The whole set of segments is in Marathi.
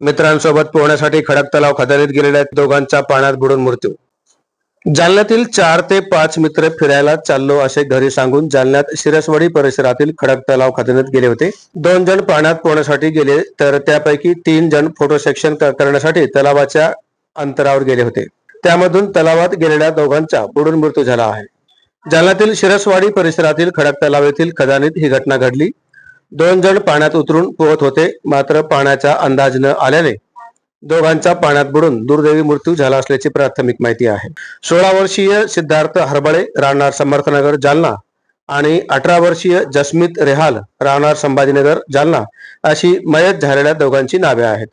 मित्रांसोबत पोहण्यासाठी खडक तलाव खदानीत गेलेल्या दोघांचा पाण्यात बुडून मृत्यू. जालन्यातील चार ते पाच मित्र फिरायला चाललो असे घरी सांगून जालन्यात शिरसवाडी परिसरातील खडक तलाव खदानीत गेले होते. दोन जण पाण्यात पोहण्यासाठी गेले तर त्यापैकी तीन जण फोटो सेक्शन करण्यासाठी तलावाच्या अंतरावर गेले होते. त्यामधून तलावात गेलेल्या दोघांचा बुडून मृत्यू झाला आहे. जालन्यातील शिरसवाडी परिसरातील खडक तलाव येथील खदानीत ही घटना घडली. दोन जण पाण्यात उतरून पोहत होते मात्र पाण्याचा अंदाज न आल्याने दोघांचा पाण्यात बुडून दुर्दैवी मृत्यू झाला असल्याची प्राथमिक माहिती आहे. सोळा वर्षीय सिद्धार्थ हरबळे राहणार समर्थनगर जालना आणि अठरा वर्षीय जसमित रेहाल राहणार संभाजीनगर जालना अशी मयत झालेल्या दोघांची नावे आहेत.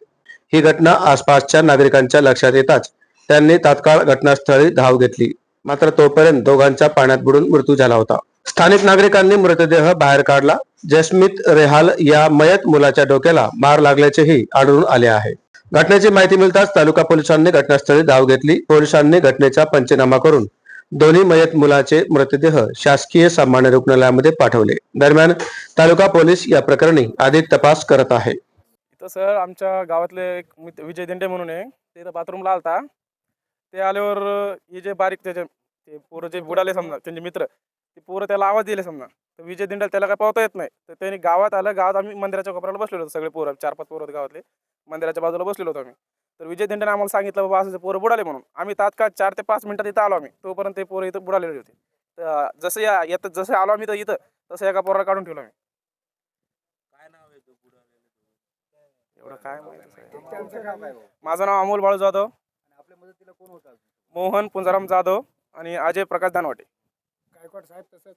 ही घटना आसपासच्या नागरिकांच्या लक्षात येताच त्यांनी तात्काळ घटनास्थळी धाव घेतली. मात्र तोपर्यंत दोघांचा पाण्यात बुडून मृत्यू झाला होता. स्थानिक नागरिकांनी मृतदेह बाहेर काढला. जसमित रेहाल या मयत मुलाच्या डोक्याला मार लागल्याचेही आढळून आले आहे. घटनेची माहिती मिळताच तालुका पोलिसांनी घटनास्थळी धाव घेतली. पोलिसांनी घटनेचा पंचनामा करून दोन्ही मयत मुलाचे मृतदेह शासकीय सामान्य रुग्णालयामध्ये पाठवले. दरम्यान तालुका पोलीस या प्रकरणी अधिक तपास करत आहे. इथं सर आमच्या गावातले एक विजय दिंडे म्हणून आहे. ते बाथरूमला आलता. ते आल्यावर हे जे बारीक त्याचे ते पोरं जे बुडाले समजा त्यांचे मित्र ते पोरं त्याला आवाज दिले समजा. तर विजय दिंडे त्याला काय पावता येत नाही. तर त्यांनी गावात आलं गावात आम्ही मंदिराच्या कोपऱ्याला बसलेलो होतो सगळे पोरं चार पाच पोरं होते गावातले. मंदिराच्या बाजूला बसलेलो होतो आम्ही. तर विजय दिंडेने आम्हाला सांगितलं बाबा असं पोरं बुडाले म्हणून. आम्ही तात्काळ चार ते पाच मिनिटात इथं आलो आम्ही. तोपर्यंत ते पोरं इथं बुडालेले होते. तर जसं या येतं जसं आलो आम्ही तर इथं तसं एका पोराला काढून ठेवलं आम्ही. एवढं काय माहिती माझं नाव अमोल बाळू जाधव. मोहन पुंजाराम जाधव आणि अजय प्रकाश दानवाटे गायकवाड साहेब तसंच.